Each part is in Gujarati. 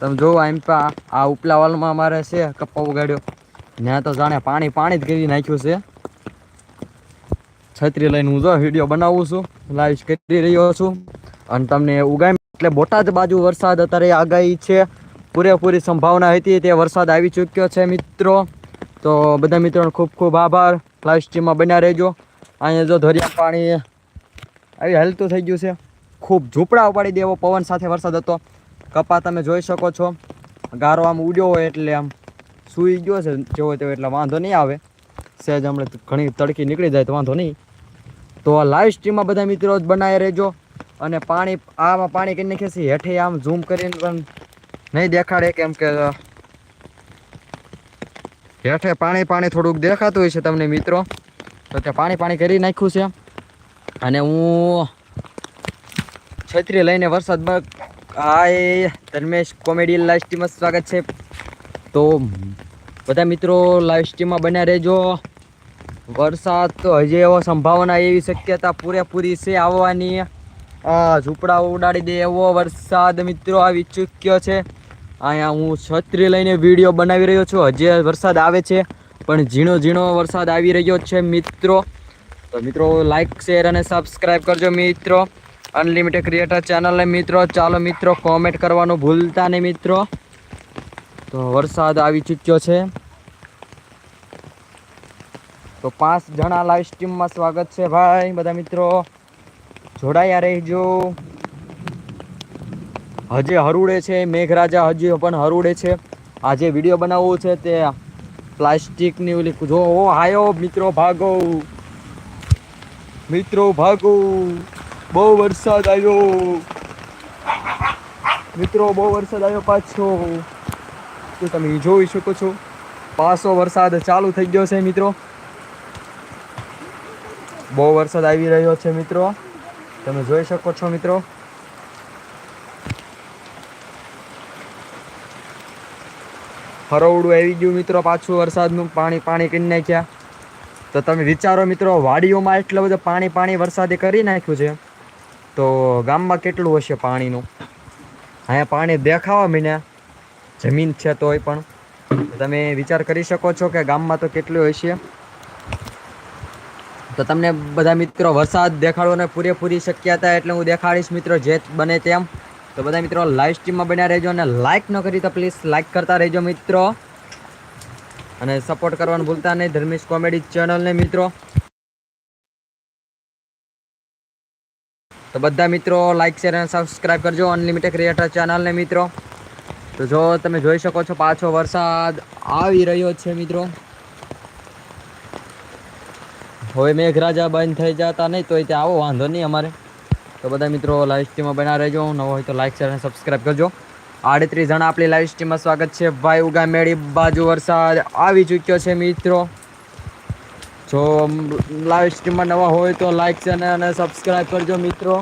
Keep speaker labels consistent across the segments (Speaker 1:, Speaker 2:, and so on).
Speaker 1: તમે જોવો એમ પા, આ ઉપલા વાલમાં અમારે છે, કપ્પા ઉગાડ્યો ત્યાં તો જાણે પાણી પાણી જ કરી નાખ્યું છે. છત્રી લઈને હું જો વીડિયો બનાવું છું લાઈવ કરી રહ્યો છું. અને તમને ઉગામ એટલે બોટાદ બાજુ વરસાદ અત્યારે આગાહી છે. પૂરેપૂરી સંભાવના હતી તે વરસાદ આવી ચૂક્યો છે, મિત્રો. તો બધા મિત્રોનો ખૂબ ખૂબ આભાર. લાઈવ સ્ટ્રીમમાં બન્યા રહેજો. અહીંયા જો ધોરિયા પાણી આવી હલતું થઈ ગયું છે. ખૂબ ઝૂંપડા ઉપાડી દેવો, પવન સાથે વરસાદ હતો. કપા તમે જોઈ શકો છો. ગારો આમ ઉડ્યો હોય એટલે આમ સૂઈ ગયો છે, જેવો તેવો એટલે વાંધો નહીં આવે. સહેજ હમણાં ઘણી તડકી નીકળી જાય તો વાંધો નહીં. તો આ લાઈવ સ્ટ્રીમમાં બધા મિત્રો જ બનાવી રહેજો. અને પાણી, આમાં પાણી કરી નાખે છે હેઠે આમ ઝૂમ કરીને પણ નહીં દેખાડે, કેમ કે હેઠે પાણી પાણી થોડુંક દેખાતું હોય છે તમને મિત્રો. તો ત્યાં પાણી પાણી કરી નાખ્યું છે. અને હું છત્રી લઈને વરસાદમાં હાય, ધર્મેશ કોમેડી લાઈવ સ્ટ્રીમમાં સ્વાગત છે. તો બધા મિત્રો લાઈવ સ્ટ્રીમમાં બન્યા રહેજો. વરસાદ તો હજી એવો સંભાવના એવી શક્યતા પૂરેપૂરી છે આવવાની. ઝૂંપડા ઉડાડી દે એવો વરસાદ મિત્રો આવી ચૂક્યો છે. અહીંયા હું છત્રી લઈને વીડિયો બનાવી રહ્યો છું. હજી વરસાદ આવે છે, પણ ઝીણો ઝીણો વરસાદ આવી રહ્યો છે મિત્રો. તો મિત્રો લાઈક શેર અને સબસ્ક્રાઈબ કરજો મિત્રો. અનલિમિટેડ ક્રિએટર ચેનલને મિત્રો, ચાલો મિત્રો કોમેન્ટ કરવાનું ભૂલતા નહીં મિત્રો. તો વરસાદ આવી ચૂક્યો છે. તો પાંચ જણા લાઈવ સ્ટ્રીમમાં સ્વાગત છે ભાઈ, બધા મિત્રો. જોડાયા રહેજો. હજે હરુડે છે, મેઘરાજા હજી પણ હરુડે છે. આજે વીડિયો બનાવવો છે તે પ્લાસ્ટિકની ઓલી જો, ઓ, હાયો, મિત્રો ભાગો. મિત્રો ભાગો. બહુ વરસાદ આવ્યો મિત્રો, બહુ વરસાદ આવ્યો પાછો. તો તમે જોઈ શકો છો? પાછો વરસાદ ચાલુ થઈ ગયો છે, મિત્રો. બહુ વરસાદ આવી રહ્યો છે, મિત્રો. તમે જોઈ શકો છો, મિત્રો. હરોવડું આવી ગયું, મિત્રો, પાછું વરસાદનું. પાણી પાણી કરી નાખ્યા. તો તમે વિચારો, મિત્રો, વાડીઓમાં એટલો બધું પાણી પાણી વરસાદે કરી નાખ્યું છે. તો ગામમાં કેટલું હશે પાણીનું? અહીંયા પાણી દેખાવા મીને જમીન છે તોય પણ. તમે વિચાર કરી શકો છો કે ગામમાં તો કેટલું હશે? તો તમને બધા મિત્રો વરસાદ દેખાડવાનો પૂરેપૂરી શક્યતા એટલે હું દેખાડીશ મિત્રો જે બને તેમ. તો બધા મિત્રો લાઈવ સ્ટ્રીમમાં બન્યા રહેજો અને લાઈક ન કરી તો પ્લીઝ લાઈક કરતા રહેજો મિત્રો. અને સપોર્ટ કરવાનું ભૂલતા નહીં. ધર્મેશ કોમેડી ચેનલને મિત્રો. તો બધા મિત્રો લાઇક શેર અને સબસ્ક્રાઈબ કરજો અનલિમિટેડ ક્રિએટર ચેનલને મિત્રો. તો જો તમે જોઈ શકો છો પાછો વરસાદ આવી રહ્યો છે મિત્રો. હવે મેઘરાજા બંધ થઈ જતા નહીં તો ત્યાં આવો, વાંધો નહીં અમારે. તો બધા મિત્રો લાઈવ સ્ટ્રીમમાં બના રહેજો, નવો હોય તો લાઇક શેર અને સબસ્ક્રાઈબ કરજો. આડત્રીસ જણા આપણી લાઈવ સ્ટ્રીમમાં સ્વાગત છે. ભાઈ ઉગા મેળી, બાજુ વરસાદ આવી ચૂક્યો છે મિત્રો. જો લાઈવ સ્ટ્રીમમાં નવા હોય તો લાઈક શેર અને સબસ્ક્રાઈબ કરજો મિત્રો.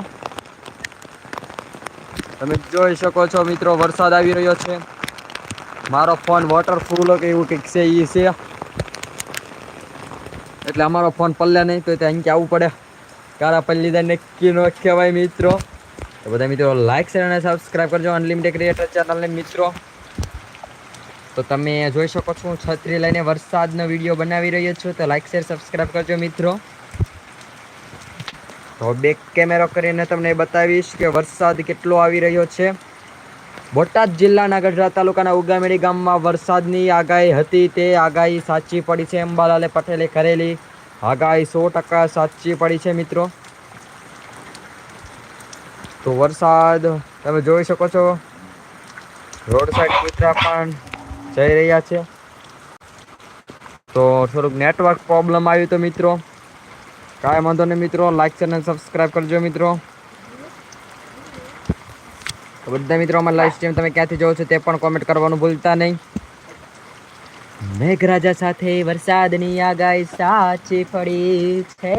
Speaker 1: તમે જોઈ શકો છો મિત્રો, વરસાદ આવી રહ્યો છે. મારો ફોન વોટરફૂલ કે એવું કંઈક છે એ છે. એટલે અમારો ફોન પલ્લે નહીં, તો ત્યાં અહીંથી આવવું પડે. કારા પલ્લી દે નક્કી ન કહેવાય મિત્રો. તો બધા મિત્રો લાઈક શેર અને સબસ્ક્રાઈબ કરજો અનલિમિટેડ ક્રિએટર ચેનલને મિત્રો. તો તમે જોઈ શકો છો, હું છત્રી લઈને વરસાદનો વીડિયો બનાવી રહ્યો છું, તો લાઈક શેર સબસ્ક્રાઈબ કરજો મિત્રો. તો બેક કેમેરો કરીને તમને બતાવીશ કે વરસાદ કેટલો આવી રહ્યો છે. બોટાદ જિલ્લાના ગઢડા તાલુકાના ઉગામેડી ગામમાં વરસાદની આગાહી હતી, તે આગાહી સાચી પડી છે. અંબાલાલે પટેલે કરેલી આગાહી સો ટકા સાચી પડી છે મિત્રો. તો વરસાદ તમે જોઈ શકો છો. રોડ સાઈડ કૂતરા પણ જઈ રહ્યા છે. તો થોડુંક નેટવર્ક પ્રોબ્લેમ આવ્યું તો મિત્રો. કાંઈ વાંધો નહીં મિત્રો લાઈક ચેનલ સબસ્ક્રાઈબ કરજો મિત્રો. તો બધા મિત્રો અમારા લાઈવ સ્ટ્રીમ તમે ક્યાંથી જોવો છો તે પણ કોમેન્ટ કરવાનું ભૂલતા નહીં. મેઘરાજા સાથે વરસાદની આગાહી સાચી પડી છે.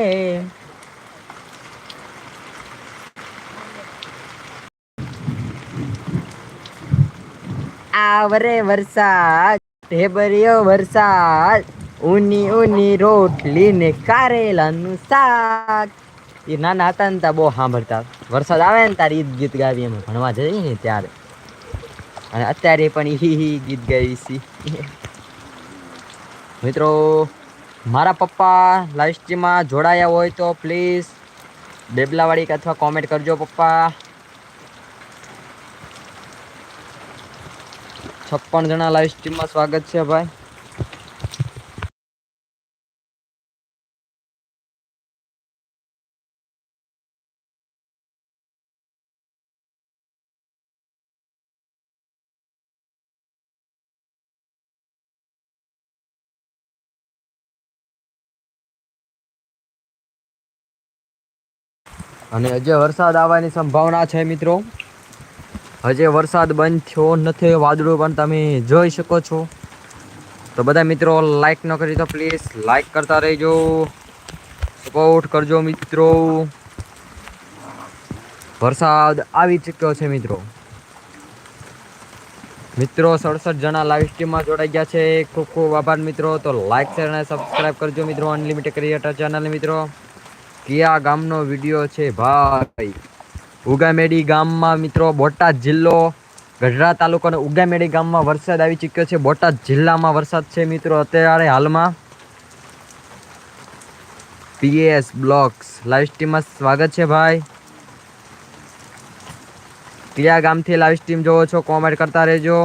Speaker 1: આવરે વરસાદ, ઢેબરિયો વરસાદ ઊની ઊની રોટલી ને કારેલાનું શાક. એ નાના હતા ને ત્યાં બહુ સાંભળતા. વરસાદ આવે ને તારે ઈદ ગીત ગાવી, એમ ભણવા જઈએ ને ત્યારે. અને અત્યારે પણ હી હી ગીત ગાઈ છે. મિત્રો, મારા પપ્પા લાઈવ સ્ટ્રીમમાં જોડાયા હોય તો પ્લીઝ બેબલાવાળી અથવા કોમેન્ટ કરજો પપ્પા. છપ્પન જણા લાઈવ સ્ટ્રીમમાં સ્વાગત છે ભાઈ. અને હજે વરસાદ આવવાની સંભાવના છે મિત્રો. હજે વરસાદ બંધ થયો નથી, વાદળું પણ તમે જોઈ શકો છો. તો બધા મિત્રો લાઈક ન કરી તો પ્લીઝ લાઈક કરતા રહેજો. સપોર્ટ કરજો મિત્રો. વરસાદ આવી ચૂક્યો છે મિત્રો. મિત્રો, સડસઠ જણા લાઈવ સ્ટ્રીમમાં જોડાઈ ગયા છે. ખૂબ ખૂબ આભાર મિત્રો. તો લાઈક શેર અને સબસ્ક્રાઈબ કરજો મિત્રો. અનલિમિટેડ ક્રિએટર ચેનલ મિત્રો. કયા ગામનો વીડિયો છે ભાઈ? ઉગામેડી ગામમાં મિત્રો બોટાદ જિલ્લો, ગઢડા તાલુકાનો ઉગામેડી ગામમાં વરસાદ આવી ચૂક્યો છે. બોટાદ જિલ્લામાં વરસાદ છે મિત્રો અત્યારે હાલમાં. પીએસ બ્લોક્સ લાઈવ સ્ટ્રીમમાં સ્વાગત છે ભાઈ. કયા ગામથી લાઈવ સ્ટ્રીમ જોવો છો કોમેન્ટ કરતા રહેજો.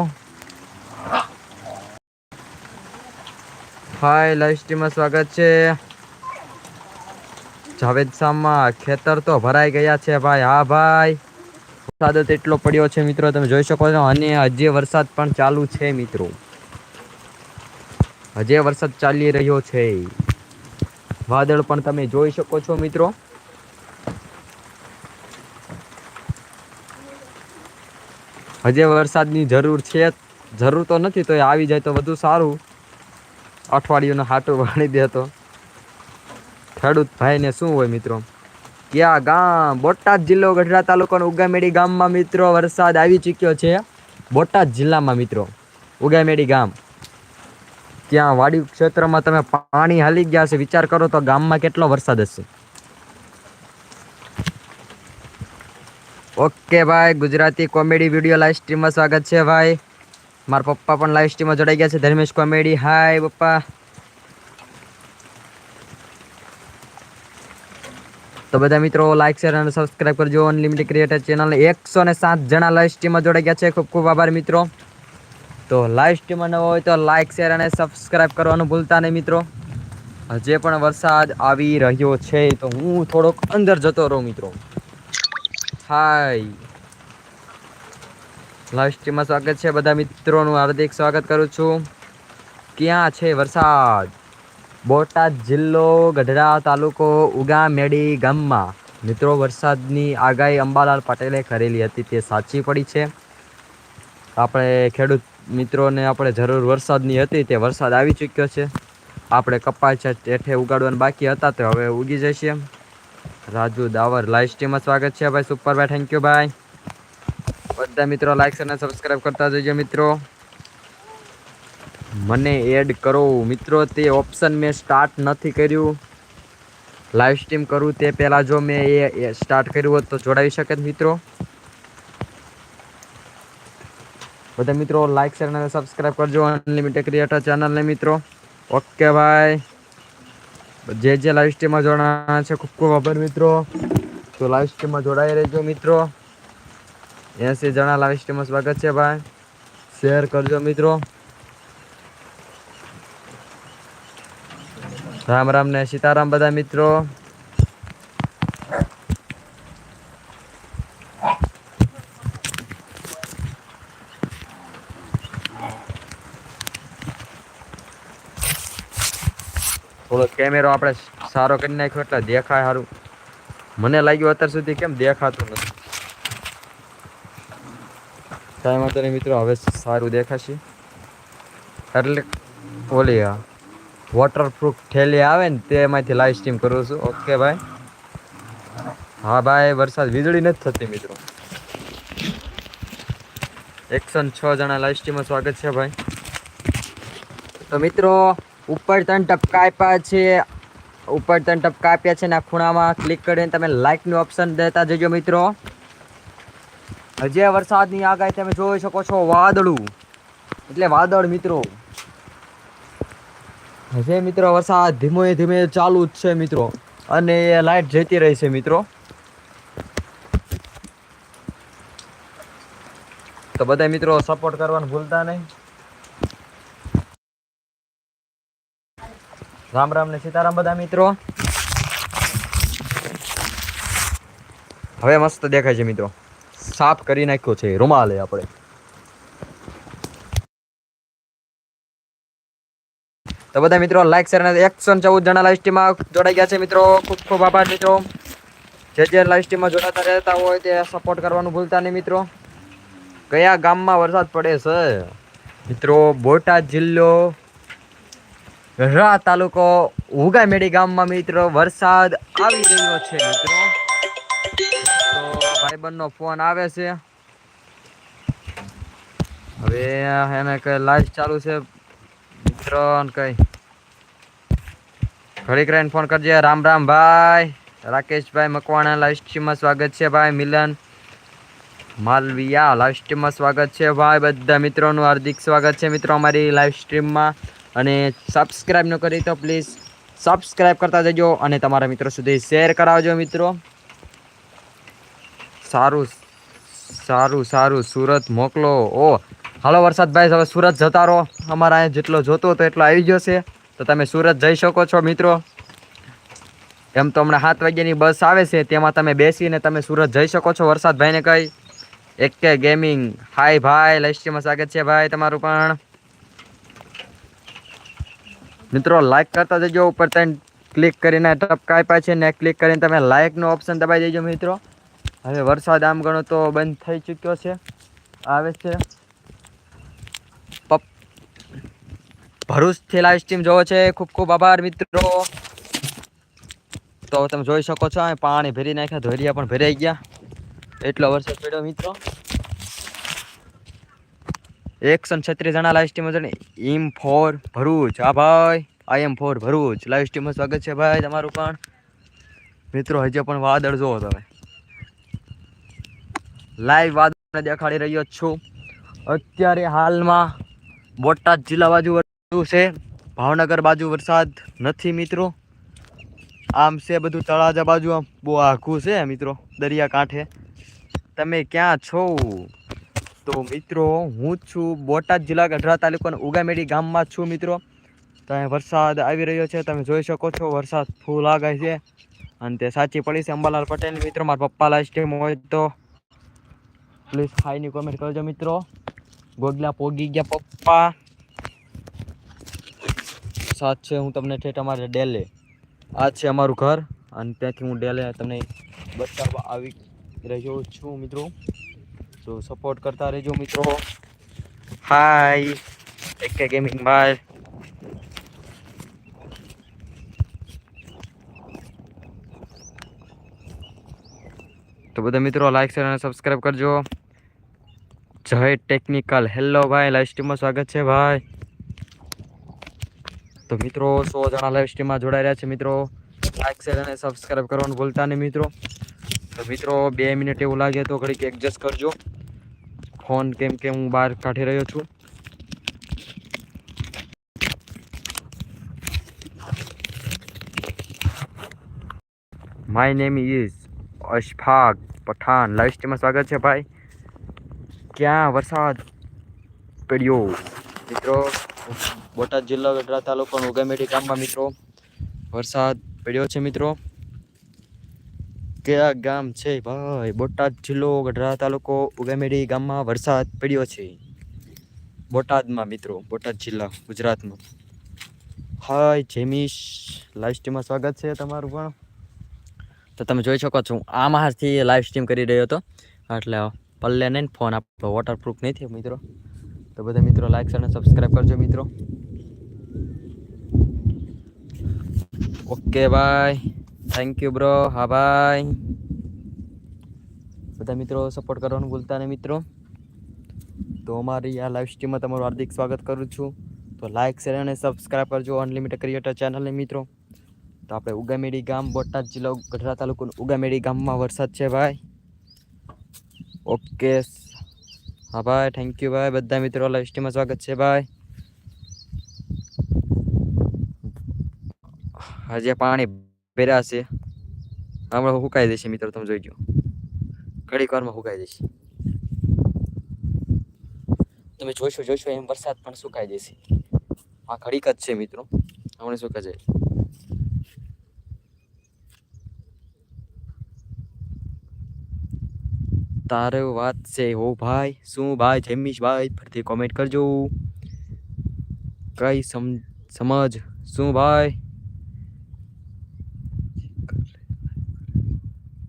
Speaker 1: હાય લાઈવ સ્ટ્રીમમાં સ્વાગત છે. જાવેદ શાહમાં ખેતર તો ભરાઈ ગયા છે ભાઈ. હા ભાઈ. વરસાદ જ એટલો પડ્યો છે મિત્રો, તમે જોઈ શકો છો. અને હજી વરસાદ પણ ચાલુ છે મિત્રો. હજી વરસાદ ચાલી રહ્યો છે. વાદળ પણ તમે જોઈ શકો છો મિત્રો. હજી વરસાદની જરૂર છે. જરૂર તો નથી, તો એ આવી જાય તો વધુ સારું. અઠવાડિયુંનો હાટું વાણી દે તો. ખેડૂત ભાઈને શું હોય મિત્રો? ક્યાં ગામ, બોટાદ જિલ્લો ગઢડા તાલુકાનો ઉગામેડી ગામમાં મિત્રો વરસાદ આવી ચૂક્યો છે. બોટાદ જિલ્લામાં મિત્રો, ઉગામેડી ગામ. ત્યાં વાડી ક્ષેત્રમાં તમે પાણી હાલી ગયા છે. વિચાર કરો તો ગામમાં કેટલો વરસાદ હશે? ઓકે ભાઈ, ગુજરાતી કોમેડી વીડિયો લાઈવ સ્ટ્રીમમાં સ્વાગત છે ભાઈ. મારા પપ્પા પણ લાઈવ સ્ટ્રીમમાં જોડાઈ ગયા છે. ધર્મેશ કોમેડી, હાય પપ્પા. તો બધા મિત્રો લાઇક શેર અને સબસ્ક્રાઇબ કરજો. અનલિમિટેડ ક્રિએટર ચેનલ એકસો ને સાત જણા લાઈવ સ્ટ્રીમમાં જોડાઈ ગયા છે. ખૂબ ખૂબ આભાર મિત્રો. તો લાઈવ સ્ટ્રીમમાં નવો હોય તો લાઇક શેર અને સબસ્ક્રાઇબ કરવાનું ભૂલતા નહીં મિત્રો. હજે પણ વરસાદ આવી રહ્યો છે, તો હું થોડોક અંદર જતો રહું મિત્રો. હાય લાઈવ સ્ટ્રીમમાં સ્વાગત છે બધા મિત્રોનું. હાર્દિક સ્વાગત કરું છું. ક્યાં છે વરસાદ? બોટાદ જિલ્લો ગઢડા તાલુકો ઉગામેડી ગામમાં મિત્રો વરસાદની આગાહી અંબાલાલ પટેલે કરેલી હતી, તે સાચી પડી છે. આપણે ખેડૂત મિત્રોને આપણે જરૂર વરસાદની હતી, તે વરસાદ આવી ચૂક્યો છે. આપણે કપાસ હેઠે ઉગાડવાના બાકી હતા, તો હવે ઉગી જશે. રાજુ દાવર લાઈવ સ્ટ્રીમમાં સ્વાગત છે ભાઈ સુપર ભાઈ થેન્ક યુ ભાઈ. બધા મિત્રો લાઈક અને સબસ્ક્રાઈબ કરતા જજો મિત્રો. મને એડ કરો. મિત્રો, તે ઓપ્શન મેં સ્ટાર્ટ નથી કર્યું. લાઈવ સ્ટ્રીમ કરું તે પહેલાં જો મેં એ સ્ટાર્ટ કર્યું હોત તો જોડાવી શકે મિત્રો? બધા મિત્રો લાઈક શેર અને સબસ્ક્રાઈબ કરજો. અનલિમિટેડ ક્રિએટર ચેનલને મિત્રો. ઓકે ભાઈ જે જે લાઈવ સ્ટ્રીમમાં જોડાણા છે, ખૂબ ખૂબ આભાર મિત્રો. તો લાઈવ સ્ટ્રીમમાં જોડાઈ રહેજો મિત્રો. એસી જણા લાઈવ સ્ટ્રીમમાં સ્વાગત છે ભાઈ શેર કરજો મિત્રો. રામ રામ ને સીતારામ બધા મિત્રો. થોડો કેમેરો આપણે સારો કરી નાખ્યો એટલે દેખાય સારું મને લાગ્યું અત્યાર સુધી કેમ દેખાતું નથી. કાંઈ મિત્રો, હવે સારું દેખાશે. એટલે ઓલી વોટરપ્રૂફ થેલી આવે ને તેમાંથી લાઈવ સ્ટ્રીમ કરું છું. ઓકે ભાઈ. હા, ભાઈ, વરસાદ વીજળી નથી થતી, મિત્રો. એકસો છ જણા લાઈવ સ્ટ્રીમમાં સ્વાગત છે, ભાઈ. તો મિત્રો, ઉપર ત્રણ ટપકા આપ્યા છે. ઉપર ત્રણ ટપકા આપ્યા છે ને આ ખૂણામાં ક્લિક કરીને તમે લાઇકનું ઓપ્શન દેતા જજો, મિત્રો. હજી વરસાદની આગાહી તમે જોઈ શકો છો, વાદળું. એટલે વાદળ, મિત્રો. હજે મિત્રો, વરસાદ ધીમે ધીમે ચાલુ જ છે મિત્રો. અને એ લાઈટ જતી રહી છે મિત્રો. તો બધા મિત્રો સપોર્ટ કરવાનું ભૂલતા નહીં. રામ રામ ને સીતારામ બધા મિત્રો. હવે મસ્ત દેખાય છે મિત્રો. સાફ કરી નાખ્યો છે રૂમાલે આપણે. તો બધા મિત્રો લાઈક શેર અને એકસો ચૌદ જણા લાઈવ સ્ટ્રીમમાં જોડાઈ ગયા છે. મિત્રો, ખૂબ ખૂબ આભાર, મિત્રો. જે જે લાઈવ સ્ટ્રીમમાં જોડાતા રહેતા હોય તે સપોર્ટ કરવાનું ભૂલતા નહીં, મિત્રો. કયા ગામમાં વરસાદ પડે છે? મિત્રો, બોટાદ જિલ્લો ગઢડા તાલુકો, ઉગામેડી ગામમાં, મિત્રો, વરસાદ આવી રહ્યો છે, મિત્રો. તો ભાઈબંધનો ફોન આવે છે. હવે એને કઈ લાઈવ ચાલુ છે? મિત્રો કઈ? ઘડીક રહીને ફોન કરજે. રામ રામ ભાઈ. રાકેશભાઈ મકવાણા લાઈવ સ્ટ્રીમમાં સ્વાગત છે ભાઈ. મિલન માલવિયા લાઈવ સ્ટ્રીમમાં સ્વાગત છે ભાઈ. બધા મિત્રોનું હાર્દિક સ્વાગત છે મિત્રો અમારી લાઈવ સ્ટ્રીમમાં અને સબસ્ક્રાઈબ ન કરી તો પ્લીઝ સબસ્ક્રાઈબ કરતા જજો અને તમારા મિત્રો સુધી શેર કરાવજો મિત્રો. સારું સારું સારું. સુરત મોકલો. ઓ, હાલો વરસાદભાઈ હવે સુરત જતા રહો. અમારા અહીંયા જેટલો જોતો હતો એટલો આવી ગયો છે. તો તમે સુરત જઈ શકો છો, મિત્રો. એમ તો હમણાં સાત વાગ્યાની બસ આવે છે, તેમાં તમે બેસીને તમે સુરત જઈ શકો છો, વરસાદભાઈને કહી એક કે ગેમિંગ હાય ભાઈ લાઈસ્ટ્રીમાં સ્વાગત છે, ભાઈ, તમારું પણ. મિત્રો લાઈક કરતા જજો, ઉપર ત્રણ ક્લિક કરીને ટપકા આપ્યા છે ને ક્લિક કરીને તમે લાઇકનો ઓપ્શન દબાઈ દેજો, મિત્રો. હવે વરસાદ આમ ગણો તો બંધ થઈ ચૂક્યો છે, આવે છે. ભરૂચથી લાઈવ સ્ટ્રીમ જોવો છે. ખૂબ ખૂબ આભાર મિત્રો. તો તમે જોઈ શકો છો પાણી ભરી નાખ્યા, ધોરિયા પણ ભરાઈ ગયા. એટલો વરસાદ પડ્યો મિત્રો. એકસો ને છત્રીસ જણા લાઈવ સ્ટ્રીમ છે ઇમ ફોર ભરૂચ. હા ભાઈ I am for Bharuch. Live સ્ટ્રીમમાં સ્વાગત છે ભાઈ તમારું પણ. મિત્રો, હજી પણ વાદળ જોવો તમે. લાઈવ વાદળ દેખાડી રહ્યો છું. અત્યારે હાલમાં બોટાદ જિલ્લા બાજુ વરસાદ છે? ભાવનગર બાજુ વરસાદ નથી મિત્રો. આમ છે બધું તળાજા બાજુ આમ બહુ આઘું છે મિત્રો, દરિયા કાંઠે. તમે ક્યાં છો? તો મિત્રો, હું છું બોટાદ જિલ્લા ગઢડા તાલુકાના ઉગામેડી ગામમાં છું મિત્રો. ત્યાં વરસાદ આવી રહ્યો છે, તમે જોઈ શકો છો વરસાદ ફૂલ આગાય છે. અને તે સાચી પડી છે અંબાલાલ પટેલ. મિત્રો, મારા પપ્પા લાઈવ સ્ટ્રીમ હોય તો પ્લીઝ હાઈની કોમેન્ટ કરજો મિત્રો. ગોગલા પોગી ગયા પપ્પા. સાથ છે, હું તમને ઠેઠ અમારે ડેલે. આ છે અમારું ઘર, અને ત્યાંથી હું ડેલે તમને બતાવવા આવી રહ્યો છું, મિત્રો. તો સપોર્ટ કરતા રહેજો, મિત્રો. હાય એક ગેમિંગ ભાઈ તો બધા મિત્રો લાઈક શેર અને સબસ્ક્રાઈબ કરજો. જય ટેકનિકલ હેલો ભાઈ. લાઈવ સ્ટ્રીમમાં સ્વાગત છે, ભાઈ. તો મિત્રો સો જણા લાઈવ સ્ટ્રીમમાં જોડાઈ રહ્યા છે મિત્રો. લાઈક શેર અને સબસ્ક્રાઈબ કરવાનું ભૂલતા નહીં મિત્રો. તો મિત્રો, બે મિનિટ એવું લાગે તો ઘડીક એડજસ્ટ કરજો. ફોન કેમ કે હું બહાર કાઢી રહ્યો છું. My name is Ashfaq Pathan live સ્ટ્રીમમાં સ્વાગત છે ભાઈ. ક્યાં વરસાદ પડ્યો? મિત્રો બોટાદ જિલ્લો ગઢડા તાલુકાનું ઉગામેડી ગામમાં મિત્રો, વરસાદ પડ્યો છે મિત્રો. કયા ગામ છે ભાઈ? બોટાદ જિલ્લો ગઢડા તાલુકો ઉગામેડી ગામમાં વરસાદ પડ્યો છે. બોટાદમાં મિત્રો, બોટાદ જિલ્લા, ગુજરાતમાં. હાય જેમીશ લાઈવ સ્ટ્રીમમાં સ્વાગત છે તમારું પણ. તો તમે જોઈ શકો છો આ મહારથી લાઈવ સ્ટ્રીમ કરી રહ્યો હતો. એટલે પલ્લે નહીં ફોન આપણો વોટરપ્રૂફ નહીં થયો મિત્રો. તો બધા મિત્રો લાઈક અને સબસ્ક્રાઈબ કરજો મિત્રો. ઓકે ભાઈ થેન્ક યુ બ્રો હા ભાઈ બધા મિત્રો સપોર્ટ કરવાનું ભૂલતા નહીં, મિત્રો. તો અમારી આ લાઈવ સ્ટ્રીમમાં તમારું હાર્દિક સ્વાગત કરું છું. તો લાઈક શેર અને સબસ્ક્રાઈબ કરજો અનલિમિટેડ ક્રિએટર ચેનલને મિત્રો. તો આપણે ઉગામેડી ગામ, બોટાદ જિલ્લો, ગઢડા તાલુકાનું ઉગામેડી ગામમાં વરસાદ છે, ભાઈ. ઓકે હા ભાઈ થેન્ક યુ ભાઈ. બધા મિત્રો લાઈવ સ્ટ્રીમમાં સ્વાગત છે ભાઈ. હજી પાણી ભેરા છે. હમણાં સુકાઈ જશે મિત્રો, તમે જોઈજો ઘડીક વારમાં સુકાઈ જશે તમે જોઈશો જોઈશો એમ વરસાદ પણ સુકાઈ જશે. આ ઘડીક જ છે મિત્રો. હમણાં સુકાઈ જાય. તારે વાત છે. હો ભાઈ, શું ભાઈ, જમીશ ભાઈ ફરતી કોમેન્ટ કરજો. કઈ સમ, સમજ? શું ભાઈ?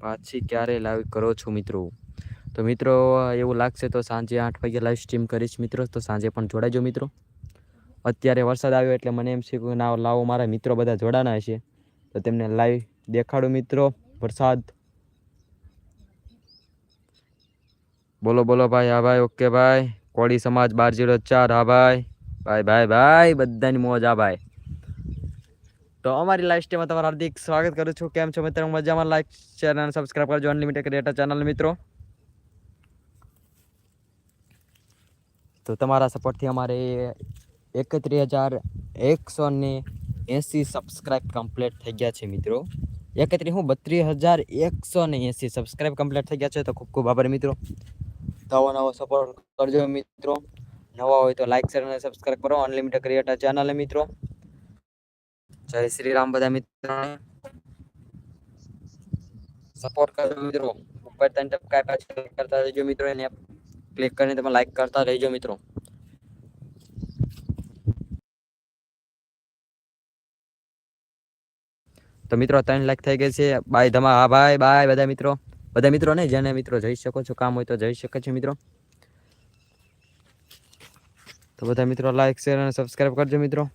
Speaker 1: પાછી ક્યારે લાઈવ કરો છો મિત્રો? તો મિત્રો, એવું લાગશે તો સાંજે આઠ વાગે લાઈવ સ્ટ્રીમ કરીશ મિત્રો. તો સાંજે પણ જોડાજો મિત્રો. અત્યારે વરસાદ આવ્યો એટલે મને એમ છે કે ના, લાવો મારા મિત્રો બધા જોડાના હશે. તો તેમને લાઈવ દેખાડું મિત્રો. વરસાદ બોલો બોલો ભાઈ, હા ભાઈ, ઓકે ભાઈ. કોળી સમાજ બાર જીરો ચાર, હા ભાઈ. ભાઈ ભાઈ ભાઈ, બધાની મોજ, હા ભાઈ. તો અમારી લાઈવ સ્ટેમાં તમારું હાર્દિક સ્વાગત કરું છું. કેમ છો મિત્રો? મજામાં? લાઈક શેર અને સબસ્ક્રાઇબ કરજો અનલિમિટેડ ક્રિએટર ચેનલ મિત્રો. તો તમારા સપોર્ટથી અમારે એકત્રીસ હજાર એકસો ને એંસી સબસ્ક્રાઇબ કમ્પ્લીટ થઈ ગયા છે મિત્રો. એકત્રીસ હું, બત્રીસ હજાર એકસો ને એંસી સબસ્ક્રાઇબ કમ્પ્લીટ થઈ ગયા છે. તો ખૂબ ખૂબ આભાર મિત્રો. નવો નવો સપોર્ટ કરજો મિત્રો. નવા હોય તો લાઈક શેર અને સબસ્ક્રાઇબ કરો. અનલિમિટેડ ક્રિએટર ચેનલ મિત્રો. જય શ્રી રામ બધા મિત્રો સપોર્ટ કરજો મિત્રો. ઉપર ત્રણ ટપકા પાછળ કરતા રહેજો મિત્રો. એને ક્લિક કરીને તમે લાઈક કરતા રહેજો મિત્રો. તો મિત્રો, ત્રણ લાખ થઈ ગઈ છે. બાય ધમા હા ભાઈ બાય બધા મિત્રો. બધા મિત્રો ને, જેને મિત્રો જઈ શકો છો, કામ હોય તો જઈ શકે છે મિત્રો. તો બધા મિત્રો લાઈક શેર અને સબસ્ક્રાઈબ કરજો મિત્રો.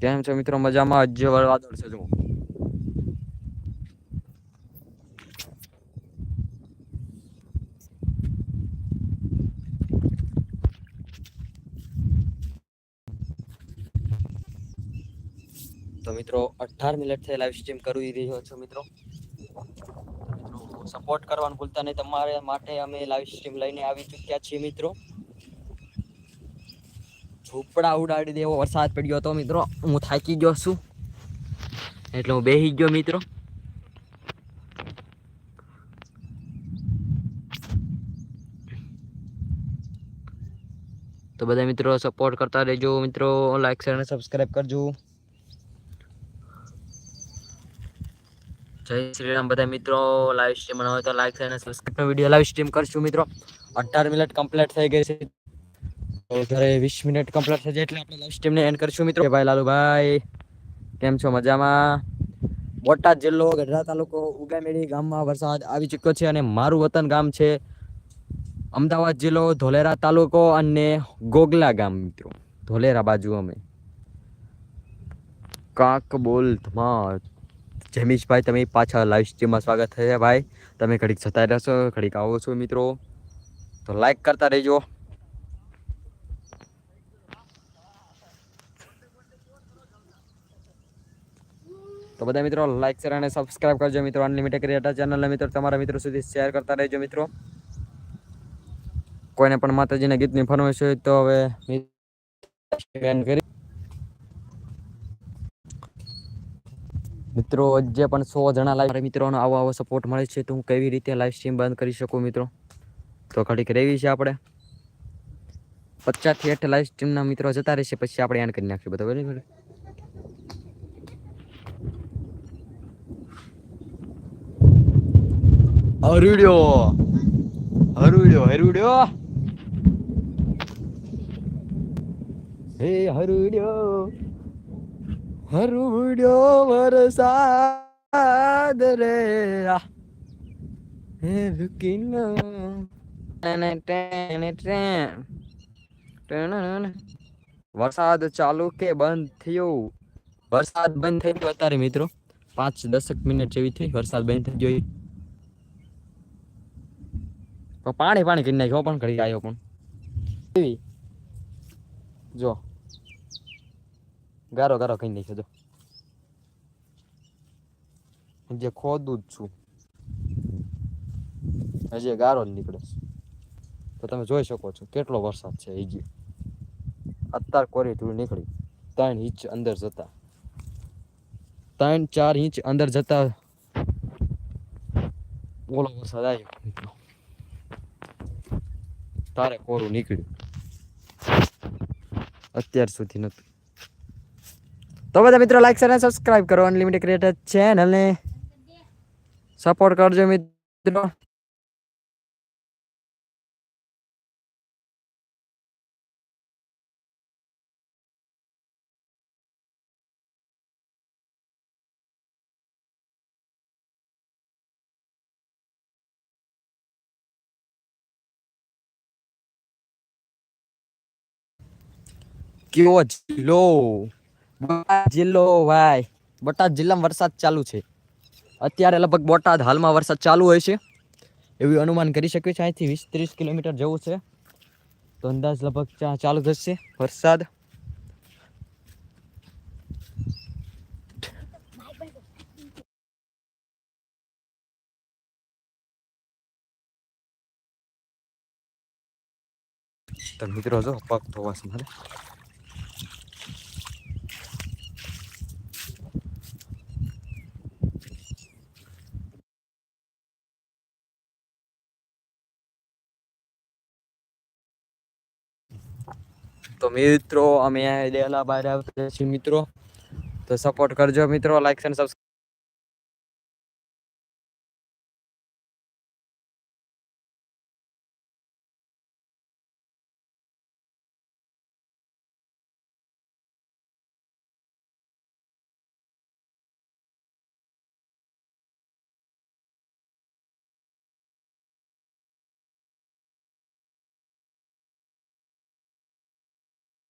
Speaker 1: કેમ છો મિત્રો? મજામાં? હજુ વાદળ છે, જુઓ. તો મિત્રો અઢાર મિનિટથી લાઈવ સ્ટ્રીમ કરી રહ્યો છું મિત્રો. સપોર્ટ કરવાનું ભૂલતા નહીં. તમારે માટે અમે લાઈવ સ્ટ્રીમ લઈને આવી ચૂક્યા છીએ મિત્રો. ઝૂંપડા ઉડાડી દેવો, વરસાદ પડ્યો હતો મિત્રો. હું થાકી ગયો છું. એટલે હું બેસી ગયો મિત્રો. તો બધા મિત્રો સપોર્ટ કરતા રહેજો મિત્રો. લાઈક શેર અને સબસ્ક્રાઇબ કરજો. જય શ્રી રામ. બધા મિત્રો લાઈવ સ્ટ્રીમ હોય તો લાઈક અને સબસ્ક્રાઇબ નો વીડિયો લાઈવ સ્ટ્રીમ કરશું મિત્રો. અઢાર મિનિટ કમ્પ્લીટ થઈ ગઈ છે. જ્યારે વીસ મિનિટ કમ્પ્લીટ થઈ જાય એટલે આપણે લાઈવ સ્ટ્રીમને એન્ડ કરશું મિત્રો. ભાઈ લાલુભાઈ, કેમ છો? મજામાં? બોટાદ જિલ્લો ગઢડા તાલુકો ઉગામેડી ગામમાં વરસાદ આવી ચૂક્યો છે અને મારું વતન ગામ છે અમદાવાદ જિલ્લો ધોલેરા તાલુકો અને ગોગલા ગામ મિત્રો. ધોલેરા બાજુ અમે. કાક બોલ ધમા જમીશભાઈ તમે પાછા લાઈવ સ્ટ્રીમમાં સ્વાગત થયા ભાઈ. તમે ઘડીક જતા રહેશો, ઘડીક આવો છો મિત્રો. તો લાઈક કરતા રહેજો. તો બધા મિત્રો લાઈક શેર અને સબસ્ક્રાઇબ કરજો મિત્રો. અનલિમિટેડ ક્રિએટર ચેનલને મિત્રો, તમારા મિત્રો સુધી શેર કરતા રહેજો મિત્રો. કોઈને પણ માતાજીના ગીતની ફરમાઈશ હોય તો હવે end કરી મિત્રો, જે પણ સો જણા લાઈવ મિત્રોનો આવો આવો સપોર્ટ મળે છે, તો હું કેવી રીતે લાઈવ સ્ટ્રીમ બંધ કરી શકું મિત્રો? તો ઘડીક રહેવી છે આપણે. પચાસથી આઠ લાઈવ સ્ટ્રીમના મિત્રો જતા રહેશે, પછી આપણે એન્ડ કરી નાખીએ બધા, બરાબર? હરુડ્યો. હરુડ્યો હરુડ્યો. હે, હરુડ્યો. હરુડ્યો વરસાદ રે. હે રૂકીનો. વરસાદ ચાલુ કે બંધ થયો? વરસાદ બંધ થઈ ગયો અત્યારે મિત્રો. પાંચ દસક મિનિટ જેવી થઈ. વરસાદ બંધ થઈ ગયો. પાણી પાણી કરી નાખ્યો પણ, ઘડી આવ્યો પણ. જો. ગારો ગારો કઈ નાખ્યો, જો. જે ખોદું જ છું. હજી ગારો જ નીકળે તો તમે જોઈ શકો છો કેટલો વરસાદ છે હજી અત્યારે કોરી ધૂળ નીકળી. ત્રણ ઇંચ અંદર જતા. ત્રણ, ચાર ઇંચ અંદર જતા ઓલો વરસાદ આવ્યો તારે કોરું નીકળ્યું. અત્યાર સુધી નતું તો બધા મિત્રો લાઈક અને સબસ્ક્રાઇબ કરો. અનલિમિટેડ ક્રિએટર ચેનલને સપોર્ટ કરજો મિત્રો. કેવો જિલ્લો જિલ્લો ભાઈ. બોટાદ જિલ્લામાં વરસાદ ચાલુ છે. અત્યારે લગભગ બોટાદ હાલમાં વરસાદ ચાલુ હોય છે. એવું અનુમાન કરી શકીએ છીએ. અહીંથી વીસ ત્રીસ કિલોમીટર જવું છે. તો અંદાજ લગભગ ચાલુ થશે વરસાદ. તો મિત્રો જો, પગ ધોવાશ મારે. તો મિત્રો, અમે ડેલા બહાર આવતા છીએ મિત્રો. તો સપોર્ટ કરજો મિત્રો લાઈક અને સબસ્ક્રાઇબ